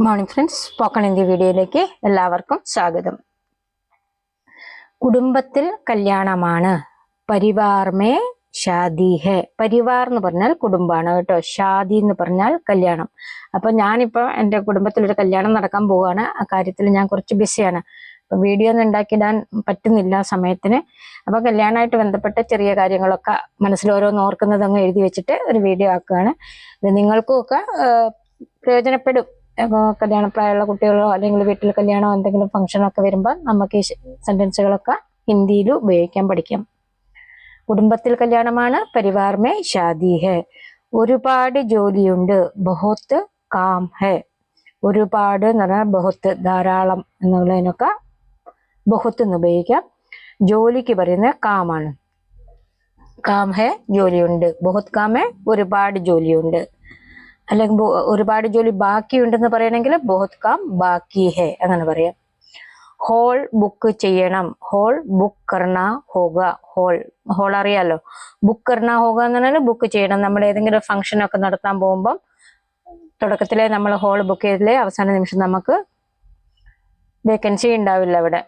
Morning friends spoken Hindi വീഡിയോയിലേക്ക് എല്ലാവർക്കും സ്വാഗതം. കുടുംബത്തിൽ കല്യാണമാണ്. പരിവാർമേ ഷാദിഹെ പരിവാർ എന്ന് പറഞ്ഞാൽ കുടുംബമാണ് കേട്ടോ. ഷാദി എന്ന് പറഞ്ഞാൽ കല്യാണം. അപ്പൊ ഞാനിപ്പോ എന്റെ കുടുംബത്തിൽ ഒരു കല്യാണം നടക്കാൻ പോവുകയാണ് ആ കാര്യത്തിൽ ഞാൻ കുറച്ച് ബിസിയാണ്. അപ്പൊ വീഡിയോ ഒന്നും ഉണ്ടാക്കിയിടാൻ പറ്റുന്നില്ല സമയത്തിന്. അപ്പൊ കല്യാണമായിട്ട് ബന്ധപ്പെട്ട ചെറിയ കാര്യങ്ങളൊക്കെ മനസ്സിൽ ഓരോന്ന് ഓർക്കുന്നത് അങ്ങ് എഴുതി വെച്ചിട്ട് ഒരു വീഡിയോ ആക്കുകയാണ്. ഇത് നിങ്ങൾക്കും ഒക്കെ പ്രയോജനപ്പെടും. കല്യാണപ്രായമുള്ള കുട്ടികളോ അല്ലെങ്കിൽ വീട്ടിൽ കല്യാണമോ എന്തെങ്കിലും ഫംഗ്ഷനൊക്കെ വരുമ്പോൾ നമുക്ക് ഈ സെന്റൻസുകളൊക്കെ ഹിന്ദിയിൽ ഉപയോഗിക്കാൻ പഠിക്കാം. കുടുംബത്തിൽ കല്യാണമാണ് പരിവാർമേ ഷാദി ഹെ ഒരുപാട് ജോലിയുണ്ട് ബഹുത്ത് കാം ഹെ. ഒരുപാട് എന്ന് പറഞ്ഞാൽ ബഹുത്ത് ധാരാളം എന്നുള്ളതിനൊക്കെ ബഹുത്ത് എന്ന് ഉപയോഗിക്കാം. ജോലിക്ക് പറയുന്നത് കാമാണ്. കാം ഹെ ജോലിയുണ്ട് ബഹുത് കാം ഒരുപാട് ജോലിയുണ്ട്. അല്ലെങ്കിൽ ഒരുപാട് ജോലി ബാക്കിയുണ്ടെന്ന് പറയണമെങ്കിൽ ബോഹത് കാം ബാക്കി ഹെ അങ്ങനെ പറയാം. ഹോൾ ബുക്ക് ചെയ്യണം. ഹോൾ ബുക്ക് കർണ ഹോഗ. ഹോൾ ഹോൾ അറിയാലോ? ബുക്ക് കർണ ഹോഗ എന്ന് പറഞ്ഞാൽ ബുക്ക് ചെയ്യണം. നമ്മൾ ഏതെങ്കിലും ഫംഗ്ഷൻ ഒക്കെ നടത്താൻ പോകുമ്പം തുടക്കത്തിലെ നമ്മൾ ഹോൾ ബുക്ക് ചെയ്തില്ലേ അവസാന നിമിഷം നമുക്ക് വേക്കൻസി ഉണ്ടാവില്ല അവിടെ.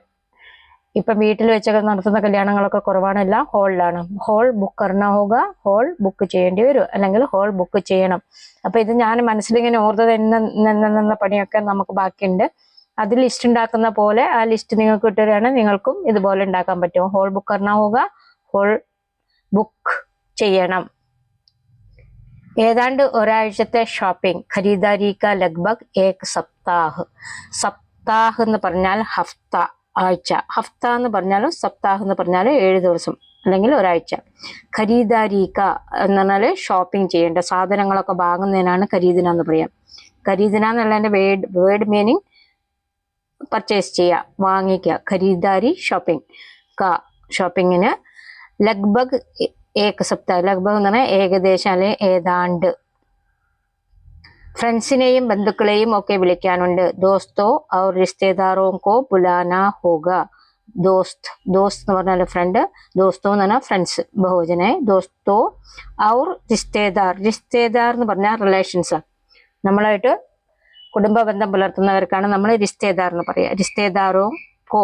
ഇപ്പം വീട്ടിൽ വെച്ചൊക്കെ നടത്തുന്ന കല്യാണങ്ങളൊക്കെ കുറവാണ് എല്ലാം ഹോളിലാണ് ഹോൾ ബുക്ക് കർണ ഹോക ഹോൾ ബുക്ക് ചെയ്യേണ്ടി വരും. അല്ലെങ്കിൽ ഹോൾ ബുക്ക് ചെയ്യണം. അപ്പൊ ഇത് ഞാൻ മനസ്സിലിങ്ങനെ ഓർത്തത് എന്ന പണിയൊക്കെ നമുക്ക് ബാക്കിയുണ്ട്. അത് ലിസ്റ്റ് ഉണ്ടാക്കുന്ന പോലെ ആ ലിസ്റ്റ് നിങ്ങൾക്ക് ഇട്ടുതരാണ് നിങ്ങൾക്കും ഇതുപോലെ ഉണ്ടാക്കാൻ പറ്റും. ഹോൾ ബുക്ക് കർണ ഹോക ഹോൾ ബുക്ക് ചെയ്യണം. ഏതാണ്ട് ഒരാഴ്ചത്തെ ഷോപ്പിംഗ് ഖരീദാരി കാ ഏക് സപ്താഹ്. സപ്താഹ് എന്ന് പറഞ്ഞാൽ ഹഫ്ത. ആഴ്ച. ഹഫ്ത എന്ന് പറഞ്ഞാലും സപ്താഹ് എന്ന് പറഞ്ഞാലും ഏഴ് ദിവസം അല്ലെങ്കിൽ ഒരാഴ്ച. ഖരീദാരീക്ക എന്ന് പറഞ്ഞാൽ ഷോപ്പിംഗ് ചെയ്യേണ്ട സാധനങ്ങളൊക്കെ വാങ്ങുന്നതിനാണ് ഖരീദിന എന്ന് പറയാം. ഖരീദിന എന്നുള്ളതിന്റെ വേർഡ് വേർഡ് മീനിങ് പർച്ചേസ് ചെയ്യുക വാങ്ങിക്കുക ഖരീദാരി ഷോപ്പിംഗ് ക ഷോപ്പിങ്ങിന് ലഗ്ബഗ് ഏക സപ്താഹ് ലഗ്ബഗ് എന്ന് പറഞ്ഞാൽ ഏകദേശം അല്ലെങ്കിൽ ഏതാണ്ട് ഫ്രണ്ട്സിനെയും ബന്ധുക്കളെയും ഒക്കെ വിളിക്കാനുണ്ട്. ദോസ്തോ ഔർ റിശ്തേദാറോ കോ ബുലാന ഹോഗ. ദോസ്ത് ദോസ്ത് എന്ന് പറഞ്ഞാൽ ഫ്രണ്ട് ദോസ്തോ എന്ന് പറഞ്ഞാൽ ഫ്രണ്ട്സ് ബഹുജനെ. ദോസ്തോ ഔർ റിശ്തേദാർ. റിശ്തേദാർ എന്ന് പറഞ്ഞാൽ റിലേഷൻസ് നമ്മളായിട്ട് കുടുംബ ബന്ധം പുലർത്തുന്നവർക്കാണ് നമ്മൾ റിശ്തേദാർ എന്ന് പറയുക റിശ്തേദാറോ കോ.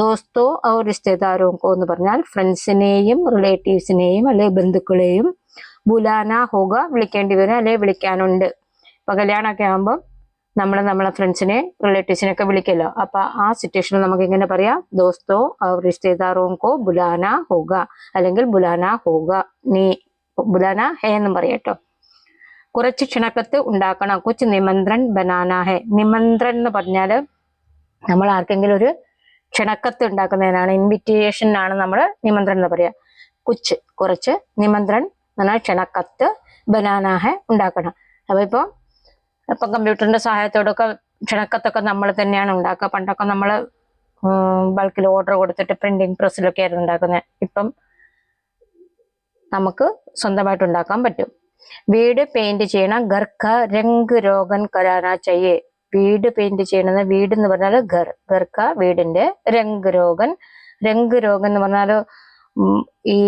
ദോസ്തോ റിശ്തേദാറോ കോ എന്ന് പറഞ്ഞാൽ ഫ്രണ്ട്സിനെയും റിലേറ്റീവ്സിനെയും അല്ലെങ്കിൽ ബന്ധുക്കളെയും ബുലാന ഹോഗ വിളിക്കേണ്ടി വരും അല്ലെ വിളിക്കാനുണ്ട്. ഇപ്പൊ കല്യാണമൊക്കെ ആകുമ്പോൾ നമ്മൾ നമ്മളെ ഫ്രണ്ട്സിനെ റിലേറ്റീവ്സിനെ ഒക്കെ വിളിക്കല്ലോ. അപ്പൊ ആ സിറ്റുവേഷനിൽ നമുക്ക് ഇങ്ങനെ പറയാം? ദോസ്തോ കോ ബുലാന ഹോഗ. അല്ലെങ്കിൽ ബുലാന ഹോഗ നീ. ബുലാന ഹേ എന്നും പറയട്ടോ കുറച്ച് ക്ഷണക്കത്ത് ഉണ്ടാക്കണം. കൊച്ച് നിമന്ത്രൺ ബനാന ഹേ. നിമന്ത്രൺ എന്ന് പറഞ്ഞാൽ നമ്മൾ ആർക്കെങ്കിലും ഒരു ക്ഷണക്കത്ത് ഉണ്ടാക്കുന്നതിനാണ്. ഇൻവിറ്റേഷനാണ് നമ്മൾ നിമന്ത്രണം എന്ന് പറയാ. കുച്ച് കുറച്ച് നിമന്ത്രൺ എന്ന് പറഞ്ഞാൽ ക്ഷണക്കത്ത് ബനാന ഹേ ഉണ്ടാക്കണം. അപ്പൊ ഇപ്പൊ ഇപ്പൊ കമ്പ്യൂട്ടറിന്റെ സഹായത്തോടൊക്കെ ക്ഷണക്കത്തൊക്കെ നമ്മൾ തന്നെയാണ് ഉണ്ടാക്കുക. പണ്ടൊക്കെ നമ്മൾ ബൾക്കിൽ ഓർഡർ കൊടുത്തിട്ട് പ്രിന്റിംഗ് പ്രസ്സിലൊക്കെ ആയിരുന്നു ഉണ്ടാക്കുന്നത് ഇപ്പം നമുക്ക് സ്വന്തമായിട്ട് ഉണ്ടാക്കാൻ പറ്റും. വീട് പെയിന്റ് ചെയ്യണം. ഗർഖ രംഗ് രോഗൻ കരാന ചെയ്യേ. വീട് പെയിന്റ് ചെയ്യണത് വീട് എന്ന് പറഞ്ഞാൽ ഗർ ഗർഖ വീടിന്റെ രംഗ് രോഗൻ. രംഗ് രോഗൻ എന്ന് പറഞ്ഞാൽ ഉം, ഈ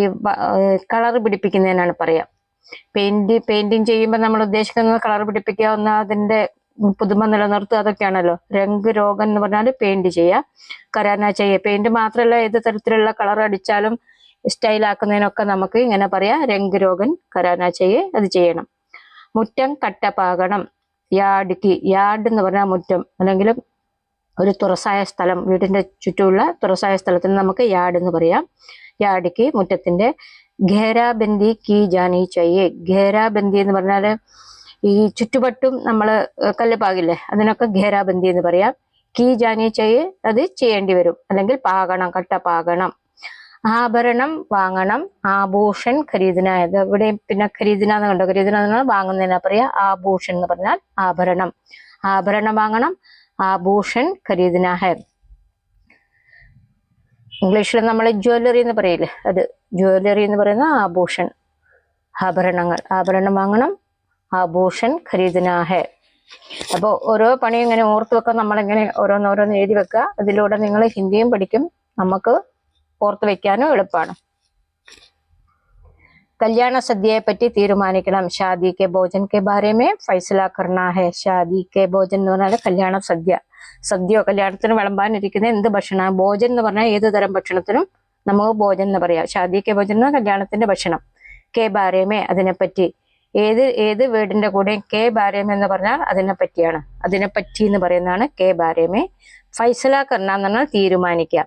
കളർ പിടിപ്പിക്കുന്നതിനാണ് പറയാം. പെയിന്റ് പെയിന്റിങ് ചെയ്യുമ്പോൾ നമ്മൾ ഉദ്ദേശിക്കുന്നത് കളർ പിടിപ്പിക്കുക അതിന്റെ പുതുമ നിലനിർത്തുക അതൊക്കെയാണല്ലോ. രംഗ് രോഗം എന്ന് പറഞ്ഞാൽ പെയിന്റ് ചെയ്യുക കരാന ചെയ്യുക. പെയിന്റ് മാത്രമല്ല ഏത് തരത്തിലുള്ള കളർ അടിച്ചാലും സ്റ്റൈൽ ആക്കുന്നതിനൊക്കെ നമുക്ക് ഇങ്ങനെ പറയാം. രംഗ് രോഗൻ കരാന ചെയ്യേ അത് ചെയ്യണം. മുറ്റം കട്ടപ്പാകണം. യാഡ്ക്ക് യാഡ് എന്ന് പറഞ്ഞാൽ മുറ്റം. അല്ലെങ്കിൽ ഒരു തുറസായ സ്ഥലം വീടിന്റെ ചുറ്റുമുള്ള തുറസായ സ്ഥലത്തിന് നമുക്ക് യാർഡ് എന്ന് പറയാം. യാർഡിക്ക് മുറ്റത്തിന്റെ ഘേരാബന്ദി കീ ജാനി ചെയ്യേ ഘേരാബന്ദി എന്ന് പറഞ്ഞാൽ ഈ ചുറ്റുപട്ടും നമ്മൾ കല്ല് പാകില്ലേ അതിനൊക്കെ ഘേരാബന്ദി എന്ന് പറയാം. കീ ജാനി ചെയ്യേ അത് ചെയ്യേണ്ടി വരും. അല്ലെങ്കിൽ പാകണം കട്ട പാകണം ആഭരണം വാങ്ങണം ഖരീദിന. അത് ഇവിടെ പിന്നെ ഖരീദിന എന്ന് കണ്ടോ? ഖരീദിന എന്ന് പറഞ്ഞാൽ വാങ്ങുന്നതിനാ പറയാ ആഭൂഷൺ എന്ന് പറഞ്ഞാൽ ആഭരണം. ആഭരണം വാങ്ങണം ആഭൂഷൺ ഖരീദിന ഇംഗ്ലീഷിൽ നമ്മൾ ജ്വല്ലറി എന്ന് പറയില്ലേ? അത് ജ്വല്ലറി എന്ന് പറയുന്ന ആഭൂഷൺ. ആഭരണങ്ങൾ. ആഭരണം വാങ്ങണം. ആഭൂഷൺ ഖരീദിന അപ്പോൾ ഓരോ പണി ഇങ്ങനെ ഓർത്ത് വെക്കുക. നമ്മളിങ്ങനെ ഓരോന്നോരോന്ന് എഴുതി വെക്കുക. അതിലൂടെ നിങ്ങൾ ഹിന്ദിയും പഠിക്കും. നമുക്ക് ഓർത്ത് വെക്കാനും എളുപ്പമാണ് കല്യാണ സദ്യയെ പറ്റി തീരുമാനിക്കണം. ഷാദി കെ ഭോജൻ കെ ബാരെ മേ ഫൈസല കർണ ഷാദി കെ ഭോജൻ എന്ന് പറഞ്ഞാൽ കല്യാണ സദ്യ. സദ്യയോ കല്യാണത്തിന് വിളമ്പാനിരിക്കുന്ന എന്ത് ഭക്ഷണം ഭോജൻ എന്ന് പറഞ്ഞാൽ ഏത് തരം ഭക്ഷണത്തിനും നമുക്ക് ഭോജൻ എന്ന് പറയാം. ഷാദി കെ ഭോജൻ എന്ന് കല്യാണത്തിന്റെ ഭക്ഷണം. കെ ബാരേമേ അതിനെപ്പറ്റി. ഏത് ഏത് വീടിന്റെ കൂടെ കെ ബാരേമേ എന്ന് പറഞ്ഞാൽ അതിനെപ്പറ്റിയാണ്. അതിനെപ്പറ്റി അതിനെ പറ്റി എന്ന് പറയുന്നതാണ് കെ ബാരേമേ. ഫൈസല കർണ എന്ന് പറഞ്ഞാൽ തീരുമാനിക്കുക.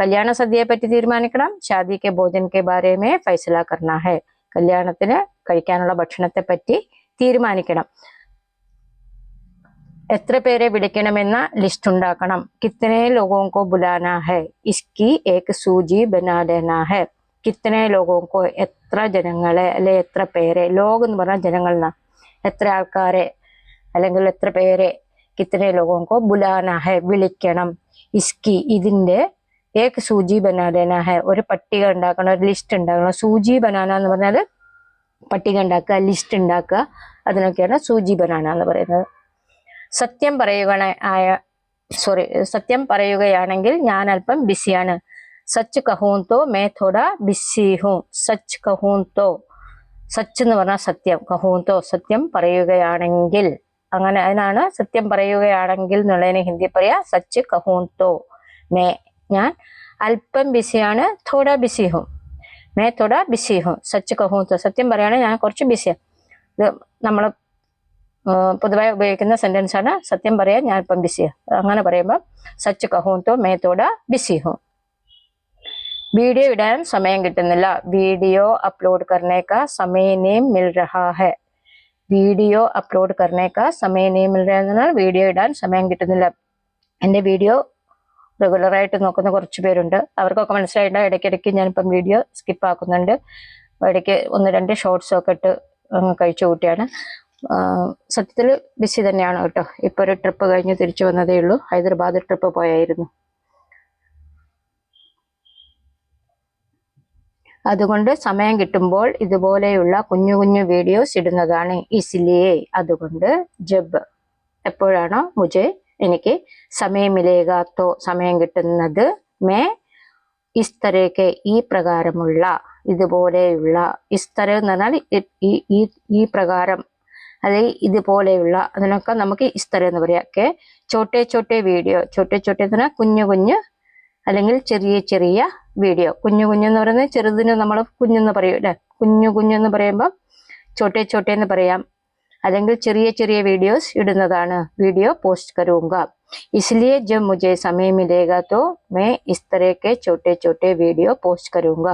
കല്യാണ സദ്യയെ പറ്റി തീരുമാനിക്കണം. ഷാദി കെ ഭോജൻ കെ ബാരേമേ ഫൈസല കർണ ഹെ. കല്യാണത്തിന് കഴിക്കാനുള്ള ഭക്ഷണത്തെ പറ്റി തീരുമാനിക്കണം. എത്ര പേരെ വിളിക്കണമെന്ന ലിസ്റ്റ് ഉണ്ടാക്കണം. കിത്തനെ ലോകോം കോ ബുലാന ഹെ? ഇസ്കി ഏക് സൂചി ബനാ ഹെ? കിത്തനെ ലോകോം കോ എത്ര ജനങ്ങളെ അല്ലെ എത്ര പേരെ? ലോകം എന്ന് പറഞ്ഞാൽ ജനങ്ങൾ എത്ര ആൾക്കാരെ? അല്ലെങ്കിൽ എത്ര പേരെ കിത്തനെ ലോകോം കോ ബുലാന ഹെ വിളിക്കണം? ഇസ്കി ഇതിന്റെ ഏക് സൂചി ബനാലേന ഹെ ഒരു പട്ടിക ഉണ്ടാക്കണം ഒരു ലിസ്റ്റ് ഉണ്ടാക്കണം സൂചി ബനാന എന്ന് പറഞ്ഞാൽ പട്ടിക ഉണ്ടാക്കുക ലിസ്റ്റ് ഉണ്ടാക്കുക അതിനൊക്കെയാണ് സൂചി ബനാന എന്ന് പറയുന്നത്. സത്യം പറയുക ആയ സോറി സത്യം പറയുകയാണെങ്കിൽ ഞാൻ അല്പം ബിസിയാണ് സച്ച് കഹൂൻ തോ മേ തോട ബിസി ഹൂ. സച്ച് കഹൂൻ തോ സച്ച് എന്ന് പറഞ്ഞാൽ സത്യം കഹൂൻ തോ സത്യം പറയുകയാണെങ്കിൽ അങ്ങനെ അതിനാണ് സത്യം പറയുകയാണെങ്കിൽ എന്നുള്ളതിന് ഹിന്ദി പറയാ സച്ച് കഹൂൻ തോ മേ ഞാൻ അല്പം ബിസിയാണ് തോടാ ബിസി ഹും മേ തോടാ ബിസി ഹും സച്ച് കഹും സത്യം പറയാണ് ഞാൻ കുറച്ച് ബിസിയാണ് ഇത് നമ്മൾ പൊതുവായി ഉപയോഗിക്കുന്ന സെന്റൻസ് ആണ് സത്യം പറയാൻ ഞാൻ ഇപ്പം ബിസി അങ്ങനെ പറയുമ്പോൾ സച്ച് കഹും തോ മേ തോട ബിസി ഹും വീഡിയോ ഇടാൻ സമയം കിട്ടുന്നില്ല. വീഡിയോ അപ്ലോഡ് കർണേക്ക സമയ നെയിം മിൽ രഹാ ഹെ. വീഡിയോ അപ്ലോഡ് കർണേക്ക സമയ നെയിം മിൽ രഹാ വീഡിയോ ഇടാൻ സമയം കിട്ടുന്നില്ല. എന്റെ വീഡിയോ റെഗുലറായിട്ട് നോക്കുന്ന കുറച്ച് പേരുണ്ട്. അവർക്കൊക്കെ മനസ്സിലായിട്ട് ഇടയ്ക്കിടയ്ക്ക് ഞാനിപ്പം വീഡിയോ സ്കിപ്പ് ആക്കുന്നുണ്ട്. ഇടയ്ക്ക് ഒന്ന് രണ്ട് ഷോർട്സ് ഒക്കെ ഇട്ട് കഴിച്ചു കൂട്ടിയാണ്. സത്യത്തിൽ ബിസി തന്നെയാണ് കേട്ടോ. ഇപ്പോൾ ഒരു ട്രിപ്പ് കഴിഞ്ഞ് തിരിച്ചു വന്നതേ ഉള്ളൂ. ഹൈദരാബാദ് ട്രിപ്പ് പോയായിരുന്നു. അതുകൊണ്ട് സമയം കിട്ടുമ്പോൾ ഇതുപോലെയുള്ള കുഞ്ഞു കുഞ്ഞു വീഡിയോസ് ഇടുന്നതാണ് ഇസിലിയെ അതുകൊണ്ട് ജബ്. എപ്പോഴാണോ മുജെ എനിക്ക് സമയം സമയം കിട്ടുന്നത് മേ ഇസ്തരയ്ക്ക് ഈ പ്രകാരമുള്ള ഇതുപോലെയുള്ള ഇസ്തര എന്ന് പറഞ്ഞാൽ ഈ ഈ പ്രകാരം അതായത് ഇതുപോലെയുള്ള അതിനൊക്കെ നമുക്ക് ഇസ്തര എന്ന് പറയാം. ഒക്കെ ചോട്ടെ ചോട്ടെ വീഡിയോ ചോട്ടെ ചോട്ടെ എന്ന് പറഞ്ഞാൽ കുഞ്ഞു കുഞ്ഞു അല്ലെങ്കിൽ ചെറിയ ചെറിയ വീഡിയോ. കുഞ്ഞു കുഞ്ഞു എന്ന് പറയുന്നത് ചെറുതിന് നമ്മൾ കുഞ്ഞെന്ന് പറയും അല്ലെ? കുഞ്ഞു കുഞ്ഞെന്ന് പറയുമ്പോൾ ചോട്ടെ ചോട്ടെ എന്ന് പറയാം. അല്ലെങ്കിൽ ചെറിയ ചെറിയ വീഡിയോസ് ഇടുന്നതാണ്. വീഡിയോ പോസ്റ്റ് കരുങ്ക इसलिए जब मुझे समय मिलेगा तो मैं इस तरह के छोटे छोटे वीडियो പോസ്റ്റ് കരുങ്ക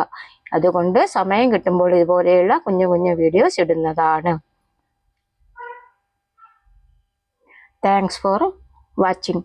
അതുകൊണ്ട് സമയം കിട്ടുമ്പോൾ ഇതുപോലെയുള്ള കുഞ്ഞു കുഞ്ഞു വീഡിയോസ് ഇടുന്നതാണ്. Thanks for watching